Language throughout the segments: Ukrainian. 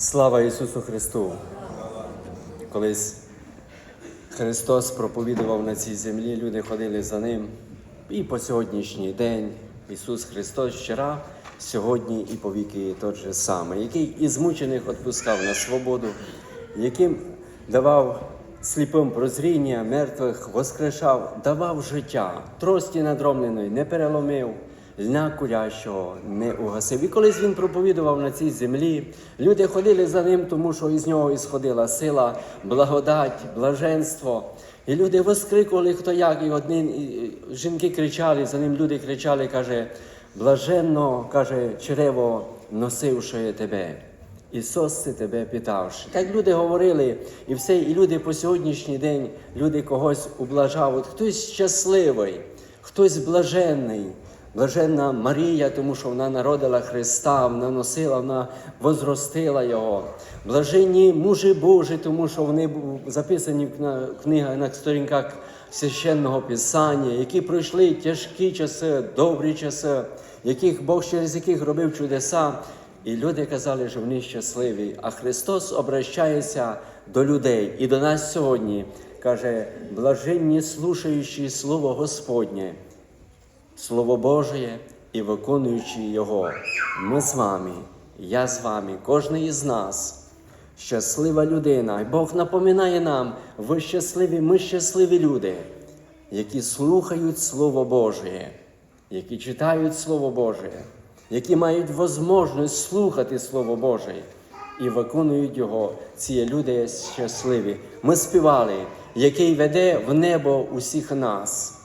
Слава Ісусу Христу! Колись Христос проповідував на цій землі, люди ходили за Ним. І по сьогоднішній день Ісус Христос вчора, сьогодні і по віки тот же самий, який і змучених відпускав на свободу, яким давав сліпим прозріння, мертвих воскрешав, давав життя, трості надромленої не переломив, льна курящого не угасив. І колись він проповідував на цій землі, люди ходили за ним, тому що із нього ісходила сила, благодать, блаженство. І люди воскрикували хто як, і одні і жінки кричали, за ним люди кричали, каже, блаженно, каже, черево носивши тебе. Ісус це тебе питавши. Так люди говорили, і все, і люди по сьогоднішній день, люди когось ублажав. От хтось щасливий, хтось блаженний. Блаженна Марія, тому що вона народила Христа, вона носила, вона возростила Його. Блаженні мужі Божі, тому що вони записані в книгах на сторінках священного Писання, які пройшли тяжкі часи, добрі часи, яких Бог через яких робив чудеса. І люди казали, що вони щасливі. А Христос обращається до людей і до нас сьогодні. Каже, блаженні слушаючі Слово Господнє. Слово Божє і виконуючи Його. Ми з вами, я з вами, кожен із нас. Щаслива людина. І Бог напоминає нам, ви щасливі, ми щасливі люди, які слухають Слово Боже, які читають Слово Боже, які мають можливість слухати Слово Боже і виконують Його. Ці люди щасливі. Ми співали, який веде в небо усіх нас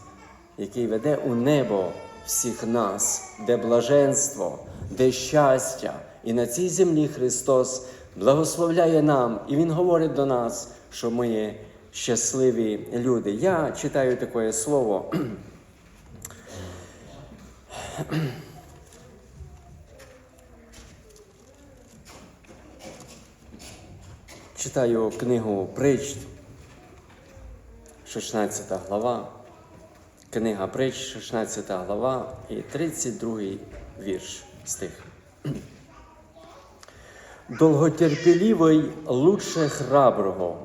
який веде у небо всіх нас, де блаженство, де щастя. І на цій землі Христос благословляє нам, і Він говорить до нас, що ми є щасливі люди. Я читаю таке слово. Читаю книгу Притч, 16 глава. Книга Притч, 16 глава і 32 вірш стих. Долготерпеливий лучше храброго,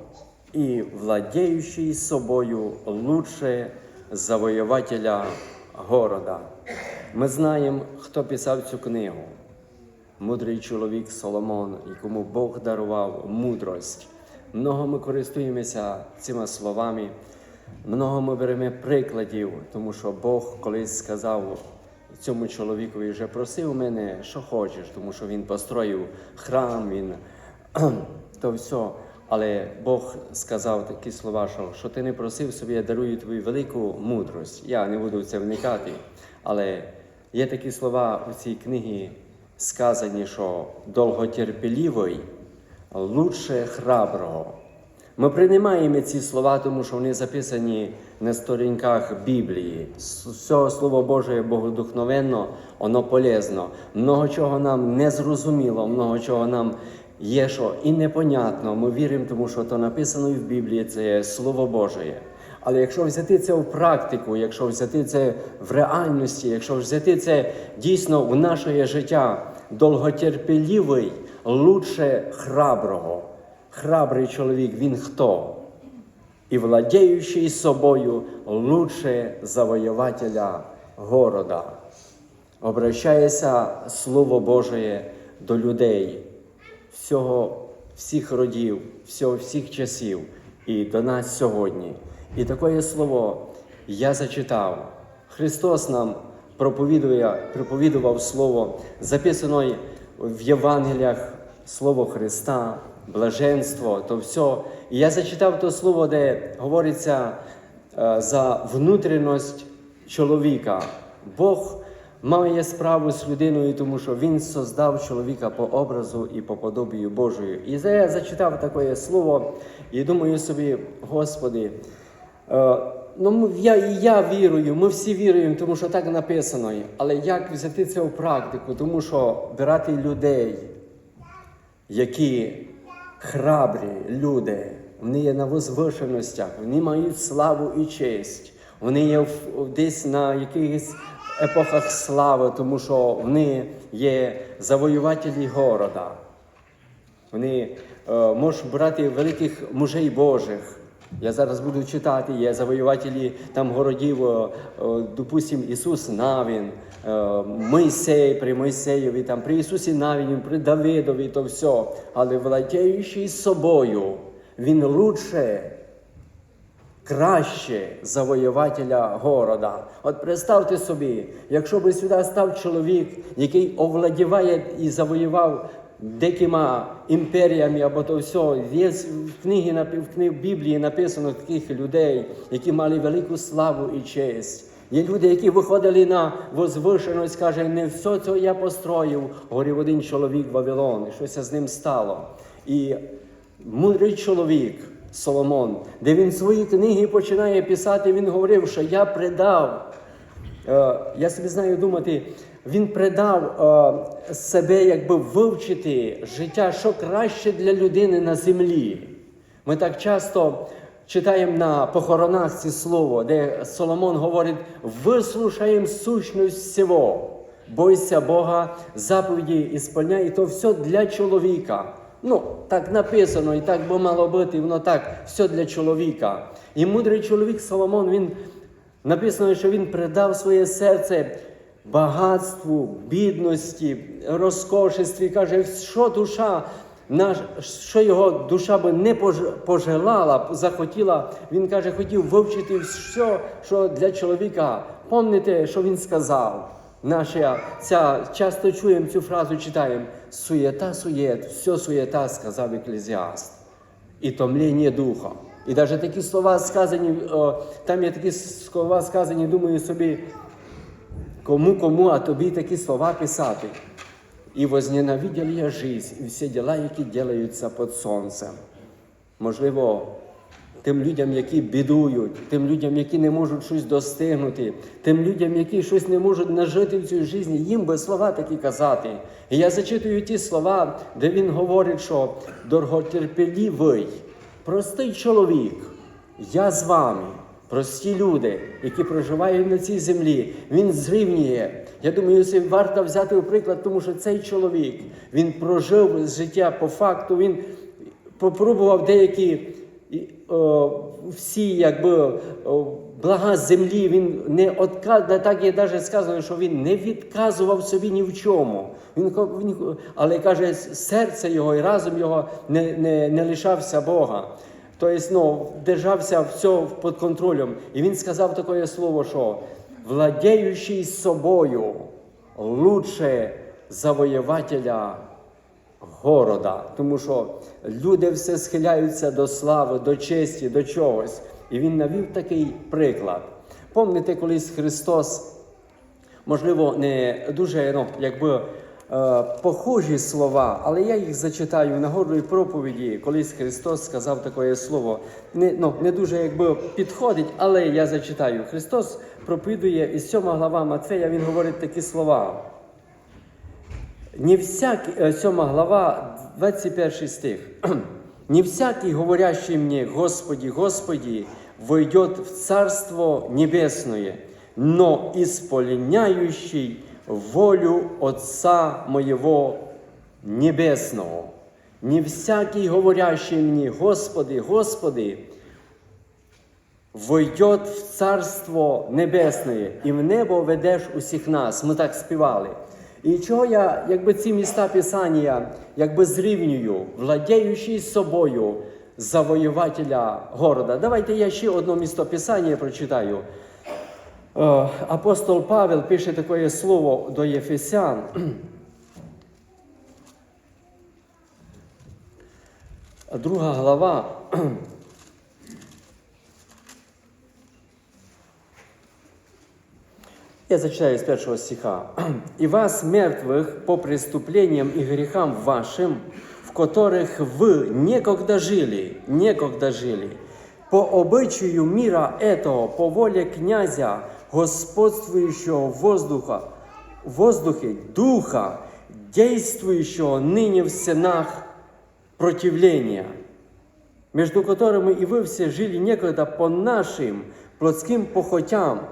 і владеючий собою лучше завоювателя города. Ми знаємо, хто писав цю книгу. Мудрий чоловік Соломон, якому Бог дарував мудрость. Много ми користуємося цими словами. Много ми беремо прикладів, тому що Бог колись сказав цьому чоловікові, вже просив мене, що хочеш, тому що він построїв храм, він то все. Але Бог сказав такі слова, що, що ти не просив собі, я дарую тобі велику мудрость. Я не буду в це вникати, але є такі слова у цій книгі сказані, що довготерпеливий лучше храброго. Ми приймаємо ці слова, тому що вони записані на сторінках Біблії. Все Слово Боже богодухновенно, воно полезно. Много чого нам не зрозуміло, много чого нам є, що і непонятно. Ми віримо, тому що то написано і в Біблії, це є Слово Боже. Але якщо взяти це в практику, якщо взяти це в реальності, якщо взяти це дійсно в наше життя, довготерпеливий лучше храброго. Храбрий чоловік, він хто? І владеючий собою лучше завоювателя города. Обращається Слово Боже до людей всього, всіх родів, всього, всіх часів і до нас сьогодні. І таке слово я зачитав. Христос нам проповідує, проповідував Слово, записано в Євангеліях Слово Христа, блаженство, то все. І я зачитав то слово, де говориться е, за внутрішність чоловіка. Бог має справу з людиною, тому що Він создав чоловіка по образу і по подобію Божою. І я зачитав таке слово і думаю собі, Господи, е, ну я, і я вірую, ми всі віруємо, тому що так написано. Але як взяти це в практику? Тому що брати людей, які храбрі люди, вони є на возвишеностях, вони мають славу і честь. Вони є десь на якихось епохах слави, тому що вони є завоювателі города. Вони е, можуть брати великих мужей Божих. Я зараз буду читати, є завоювателі там городів, допустим, Ісус Навін, е, Мойсей при Мойсеєві, там, при Ісусі Навіні, при Давидові, то все. Але владіючий собою, він лучше краще завоювателя города. От представте собі, якщо би сюди став чоловік, який овладіває і завоював декима імперіями або то все. Є в книгі напи- в книгі в Біблії написано таких людей, які мали велику славу і честь. Є люди, які виходили на возвишеність, каже, не все це я построїв, говорив один чоловік Вавилон, і щось з ним стало. І мудрий чоловік Соломон, де він свої книги починає писати, він говорив, що я предав. Е, Я собі знаю думати, він предав е, себе, якби вивчити життя, що краще для людини на землі. Ми так часто читаємо на похоронах це слово, де Соломон говорить: вислушаємо сущність всього, бойся Бога, заповіді ісполняй, і то все для чоловіка. Ну, так написано, і так би мало бути, воно так, все для чоловіка. І мудрий чоловік Соломон, він написано, що він придав своє серце багатству, бідності, розкошестві. Каже, що душа, наш, що його душа би не пож- пожелала, захотіла. Він каже, хотів вивчити все, що для чоловіка. Помните, що він сказав? Наша ця часто чуємо цю фразу, читаємо суєта, суєт, все суєта, сказав еклезіаст, і томління духа. І навіть такі слова сказані, там є такі слова сказані, думаю собі, кому кому, а тобі такі слова писати. І возненавидел я жизнь і всі діла, які ділаються під сонцем. Можливо, тим людям, які бідують, тим людям, які не можуть щось достигнути, тим людям, які щось не можуть нажити в цій житті, їм би слова такі казати. І я зачитую ті слова, де він говорить, що дороготерпеливий, простий чоловік, я з вами. Прості люди, які проживають на цій землі, він зрівнює. Я думаю, це варто взяти у приклад, тому що цей чоловік він прожив життя по факту, він попробував деякі о, всі якби о, блага землі. Він не отказ, так є навіть сказано, що він не відказував собі ні в чому. Він, але каже, серце його і разум його не, не, не лишався Бога. Тобто, ну, держався все під контролем. І він сказав таке слово, що владіючий собою лучше завоювателя города. Тому що люди все схиляються до слави, до честі, до чогось. І він навів такий приклад. Пам'ятаєте, колись Христос, можливо, не дуже ну, якби, похожі слова, але я їх зачитаю в нагорної проповіді. Колись Христос сказав таке слово. Не, ну, не дуже якби підходить, але я зачитаю. Христос проповідує із 7 глава Матфея, він говорить такі слова. Не всякий, э, 7 глава, 21 стих. Не всякий, говорящий мне, Господи, Господи, войдет в Царство Небесное, но исполняющий волю Отца Моего Небесного. Не всякий, говорящий мне, Господи, Господи, войдет в Царство Небесне, і в небо ведеш усіх нас. Ми так співали. І чого я якби ці міста Писання якби зрівнюю, владіючи собою завоювателя города. Давайте я ще одне місто Писання прочитаю. Е, Апостол Павел пише таке слово до Єфесян. Друга глава. Я зачитаю с первого стиха. «И вас, мертвых, по преступлениям и грехам вашим, в которых вы некогда жили, некогда жили, по обычаю мира этого, по воле князя, господствующего воздуха, в воздухе, духа, действующего ныне в стенах противления, между которыми и вы все жили некогда по нашим плотским похотям,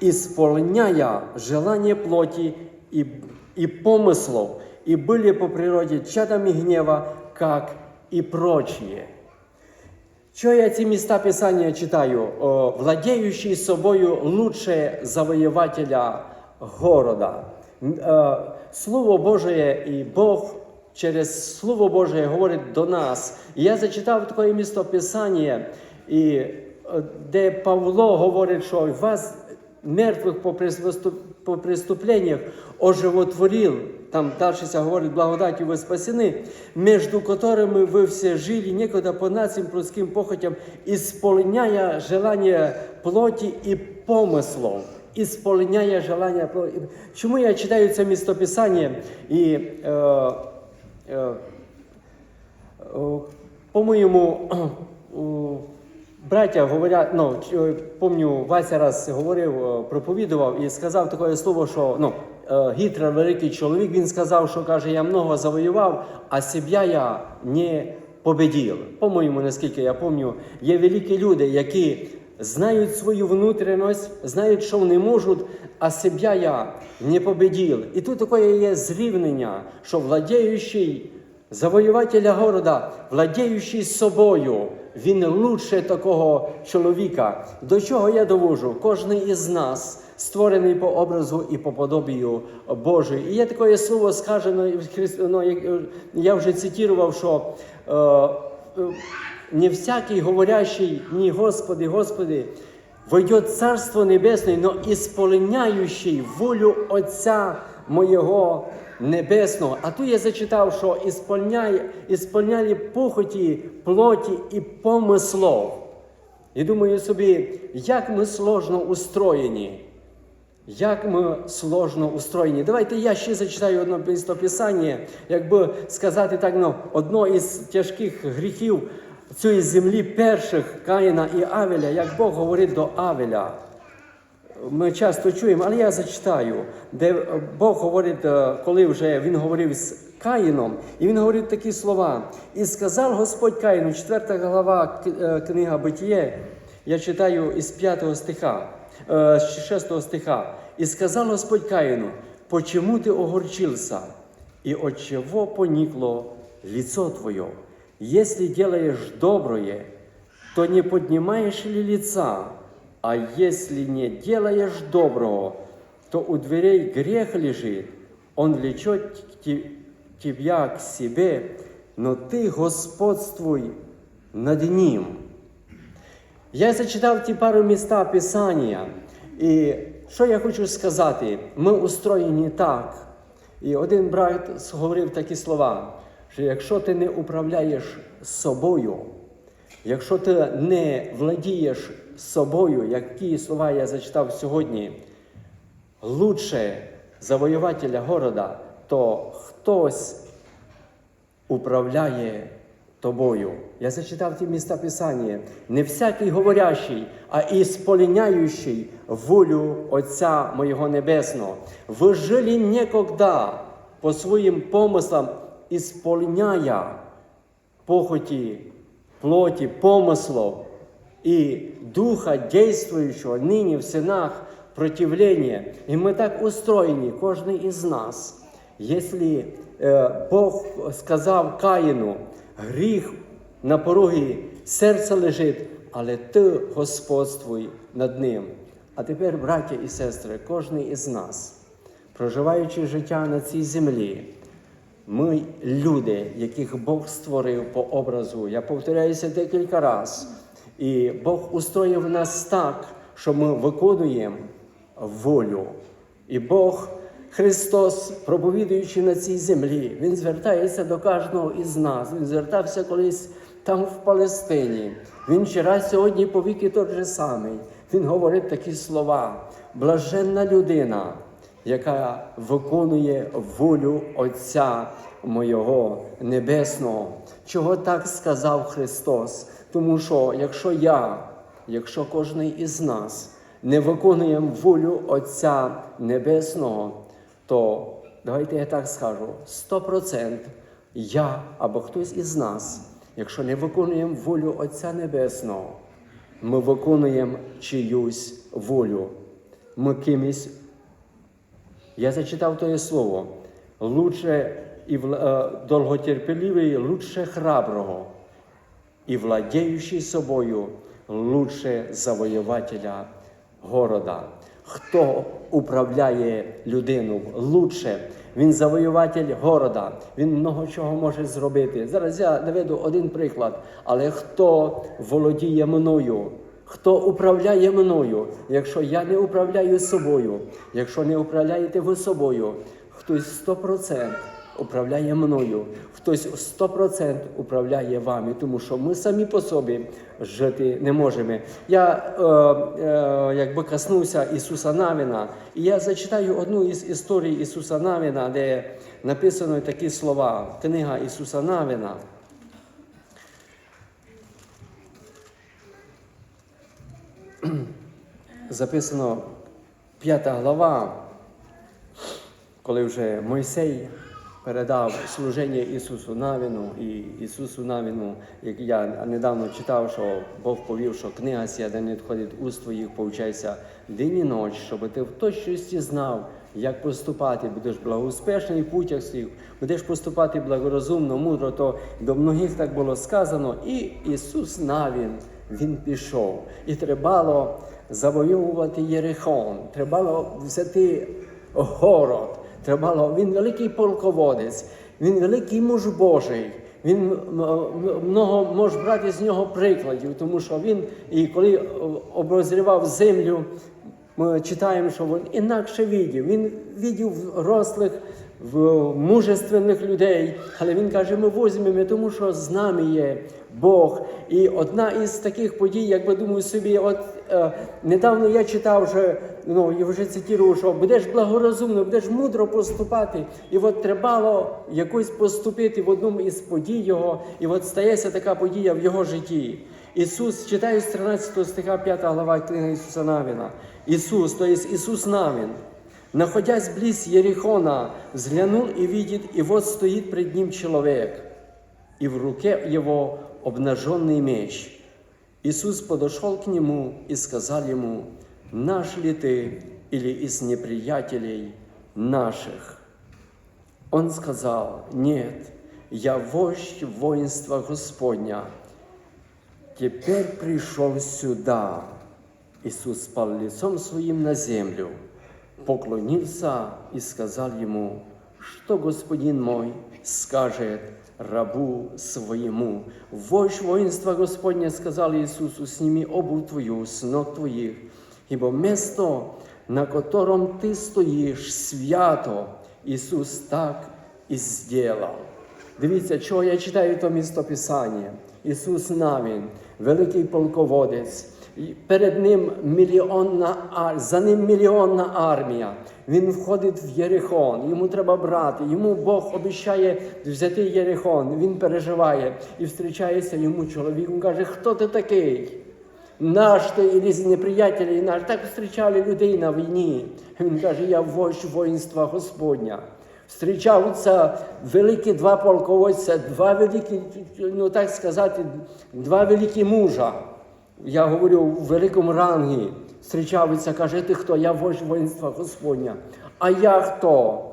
исполняя желание плоти и, и помыслов, и были по природе чадами гнева, как и прочие. Що я ці міста Писання читаю? О, владеючий собою лучше завоювателя города. Е, Слово Боже і Бог через Слово Боже говорить до нас. Я зачитав таке місто Писання, е, де Павло говорить, що вас мертвих по по преступлениях оживотворил. Там дальше говорит, благодатью вы спасены, между которыми вы все жили некогда по нацим плотским похотям, исполняя желания плоти и помыслов. Исполняя желания плоти. Чому я читаю це містописання і е, е, О, По-моєму, у браття говорять, ну, е, помню, Вася раз говорив, е, проповідував і сказав таке слово, що ну, е, Гітлер великий чоловік, він сказав, що каже, я много завоював, а себе я не победив. По-моєму, наскільки я пам'ятаю, є великі люди, які знають свою внутрішність, знають, що вони можуть, а себе я не победив. І тут таке є зрівнення, що владіючий Завоювателя города, владіючий собою, він лучше такого чоловіка. До чого я довожу? Кожен із нас створений по образу і по подобію Божої. І є таке слово сказано, ну, я вже цитував, що е, е, не всякий говорящий, ні Господи, Господи, войдет в Царство Небесне, но ісполняючий волю Отця моєго Небесного. А тут я зачитав, що ісполняє, ісполняли похоті, плоті і помислов. І думаю собі, як ми сложно устроєні. Як ми сложно устроєні. Давайте я ще зачитаю одне містописання, якби сказати так, ну, одно із тяжких гріхів цієї землі перших Каїна і Авеля, як Бог говорить до Авеля. Ми часто чуємо, але я зачитаю, де Бог говорить, е, коли вже він говорив з Каїном, і він говорить такі слова. І сказав Господь Каїну, 4 глава е, книга Битіє, я читаю із 5 стиха, е, з 6 стиха. І сказав Господь Каїну, почему ти огорчился, и от чего поникло лицо твое? Если делаешь доброе, то не поднимаешь ли лица? А если не делаешь доброго, то у дверей грех лежит, он влечет тебя к себе, но ты господствуй над ним. Я зачитав ті пару міста Писання, і що я хочу сказати? Ми устроєні так. І один брат говорив такі слова, що якщо ти не управляєш собою, якщо ти не владієш собою, які слова я зачитав сьогодні, лучше завоювателя города, то хтось управляє тобою. Я зачитав ті міста Писання. Не всякий говорящий, а ісполняючий волю Отця моєго Небесного. Ви жили некогда по своїм помислам, і ісполняя похоті, плоті, помыслов и духа, действующего ныне в сынах противления. И мы так устроены, каждый из нас. Если э, Бог сказав Каїну, гріх на порогі серця лежить, але ти господствуй над ним. А тепер, браття і сестри, кожен із нас, проживаючи життя на цій землі, ми люди, яких Бог створив по образу. Я повторяюся декілька разів. І Бог устроїв нас так, що ми виконуємо волю. І Бог, Христос, проповідуючи на цій землі, Він звертається до кожного із нас. Він звертався колись там в Палестині. Він вчора сьогодні повіки той же самий. Він говорить такі слова: блаженна людина яка виконує волю Отця моєго Небесного. Чого так сказав Христос? Тому що якщо я, якщо кожен із нас не виконуємо волю Отця Небесного, то давайте я так скажу: 100% я або хтось із нас, якщо не виконуємо волю Отця Небесного, ми виконуємо чиюсь волю. Ми кимось я зачитав тоє слово. Лучше і е, довготерпеливий лучше храброго, і владеючий собою лучше завоювателя города. Хто управляє людину лучше? Він завоюватель города, він много чого може зробити. Зараз я наведу один приклад. Але хто володіє мною? Хто управляє мною? Якщо я не управляю собою, якщо не управляєте ви собою, хтось 100% управляє мною, хтось 100% управляє вами, тому що ми самі по собі жити не можемо. Я е, е, якби коснувся Ісуса Навіна, і я зачитаю одну із історій Ісуса Навіна, де написано такі слова, книга Ісуса Навіна. Записано п'ята глава, коли вже Мойсей передав служення Ісусу Навіну, і Ісусу Навіну, як я недавно читав, що Бог повів, що книга сія, де не відходить уст твоїх, повчайся день і ніч, щоб ти в точності знав, як поступати, будеш благоуспішний в путях своїх, будеш поступати благорозумно, мудро, то до многих так було сказано. І Ісус Навін, Він пішов. І требало завоювати Єрихон, требало взяти город. Требало, він великий полководець, він великий муж Божий. Він много може брати з нього прикладів, тому що він, і коли е, обозрівав землю, ми читаємо, що він інакше видів. Він видів рослих, в- мужественних людей, але він каже, ми візьмемо, тому що з нами є Бог. І одна із таких подій, як би думаю собі, от е, недавно я читав вже, ну і вже цитував, що будеш благорозумно, будеш мудро поступати. І от требало якось поступити в одному із подій його, і от стається така подія в його житті. Ісус, читаю з 13 стиха 5 глава книга Ісуса Навіна. Ісус, то є Ісус Навін, находясь близ Ерихона, взглянул и видит, и вот стоит пред ним человек, и в руке его обнаженный меч. Иисус подошел к нему и сказал ему, «Наш ли ты или из неприятелей наших?» Он сказал, «Нет, я вождь воинства Господня, теперь пришел сюда». Иисус спал лицом своим на землю, поклонился и сказал ему, что господин мой скажет рабу своему. Вождь воинства Господня сказал Иисусу, сними обувь твою с ног твоих, ибо место, на котором ты стоишь, свято. Иисус так и сделал. Дивіться, чого я читаю то місто Писання. Ісус Навін, великий полководець. І Перед ним мільйонна за ним мільйонна армія. Він входить в Єрихон. Йому треба брати. Йому Бог обіцяє взяти Єрихон. Він переживає і зустрічається йому чоловік. Він каже, хто ти такий? Наш ти і неприятелі наш. Так зустрічали людей на війні. Він каже, я вождь воїнства Господня. Встрічаються великі два полководця, два великі, ну так сказати, два великі мужа. Я говорю в великому рангі. Зустрічаються, каже, ти хто? Я вождь воїнства Господня. А я хто?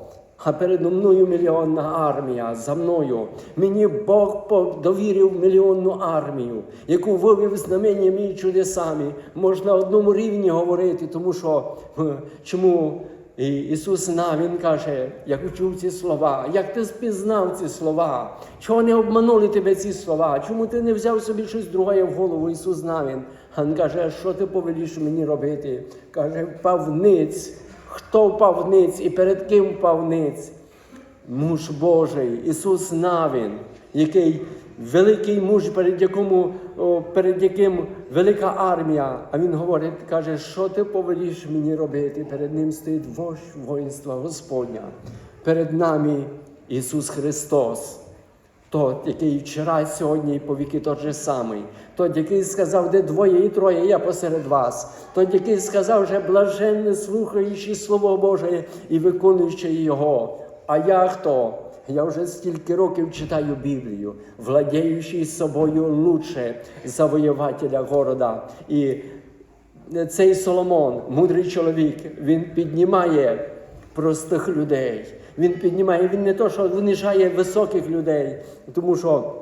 А передо мною мільйонна армія за мною. Мені Бог довірив мільйонну армію, яку вивів знаменнями і чудесами. Можна на одному рівні говорити, тому що е, чому і Ісус Навін каже, як учув ці слова, як ти спізнав ці слова, чого не обманули тебе ці слова? Чому ти не взяв собі щось друге в голову? Ісус Навін. А Він каже, що ти повеліш мені робити? Каже, впав ниць. Хто впав ниць і перед ким впав ниць? Муж Божий, Ісус Навін, який великий муж, перед якому, перед яким велика армія. А він говорить, каже, що ти повеліш мені робити? Перед ним стоїть вождь воїнства Господня. Перед нами Ісус Христос. Тот, який вчора, сьогодні і повіки тот же самий. Тот, який сказав, де двоє і троє, я посеред вас. Тот, який сказав, що блаженне слухаючи Слово Боже і виконуючи його. А я хто? Я вже стільки років читаю Біблію, владіючи собою лучше завоювателя города. І цей Соломон, мудрий чоловік, він піднімає простих людей. Він піднімає, він не то, що винижає високих людей, тому що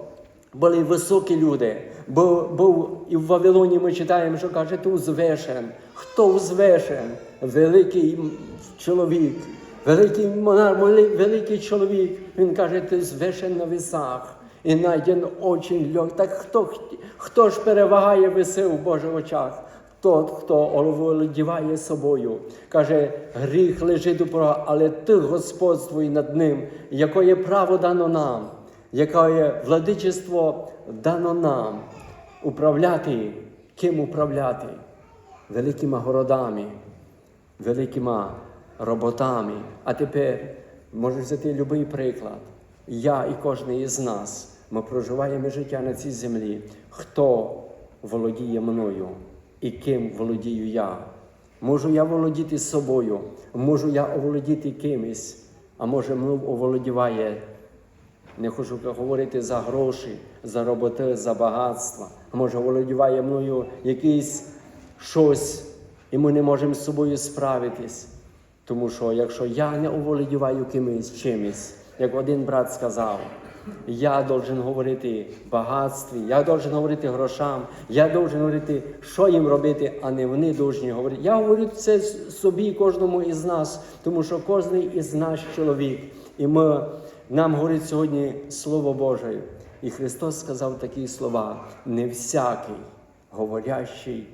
були високі люди. Бо був і в Вавилоні ми читаємо, що каже, ти узвешен. Хто узвешен? Великий чоловік, великий монарх, великий чоловік. Він каже, ти звешен на весах і найден очень льох. Так хто, хто ж перевагає веси в Божих очах? Тот, хто оволодіває собою, каже, гріх лежить у порога, але ти господствуй над ним, якое право дано нам, яке владичество дано нам управляти, ким управляти великими городами, великими роботами. А тепер можеш взяти будь-який приклад. Я і кожен із нас. Ми проживаємо життя на цій землі. Хто володіє мною і ким володію я? Можу я володіти собою, можу я оволодіти кимось, а може мною оволодіває не хочу говорити за гроші, за роботи, за багатства. Може, володіває мною якийсь щось, і ми не можемо з собою справитись. Тому що якщо я не оволодіваю кимось чимось, як один брат сказав, я должен говорити багатстві, я должен говорити грошам, я должен говорити, що їм робити, а не вони должні говорити. Я говорю це собі, кожному із нас, тому що кожен із нас чоловік. І ми, нам говорить сьогодні Слово Боже. І Христос сказав такі слова: не всякий говорящий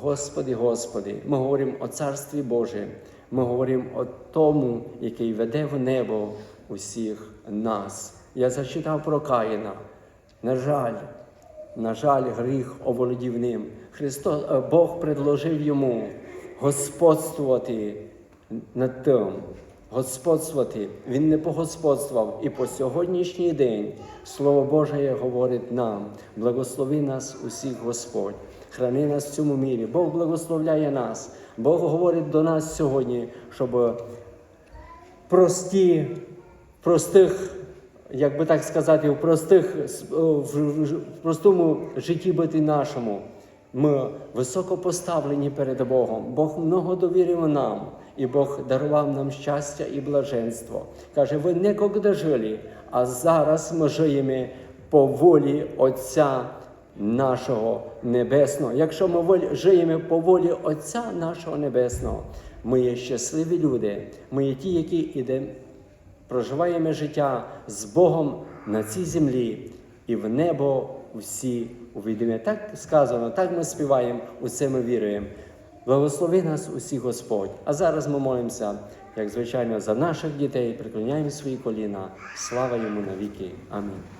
Господи, Господи, ми говоримо о Царстві Боже, ми говоримо о тому, який веде в небо усіх нас. Я зачитав про Каїна. На жаль, на жаль, гріх оволодів ним. Христос, е, Бог предложив йому господствувати над тим, господствувати. Він не погосподствував. І по сьогоднішній день Слово Боже говорить нам: благослови нас усіх Господь, храни нас в цьому мірі. Бог благословляє нас. Бог говорить до нас сьогодні, щоб прості, простих, як би так сказати, в простих в, простому житті бити нашому. Ми високо поставлені перед Богом. Бог много довірив нам, і Бог дарував нам щастя і блаженство. Каже, ви некогда жили, а зараз ми живемо по волі Отця нашого Небесного. Якщо ми живемо по волі Отця нашого Небесного, ми є щасливі люди, ми є ті, які ідемо проживаємо життя з Богом на цій землі і в небо всі увійдемо. Так сказано, так ми співаємо, у це ми віруємо. Благослови нас усіх Господь. А зараз ми молимося, як звичайно, за наших дітей, приклоняємо свої коліна. Слава йому навіки. Амінь.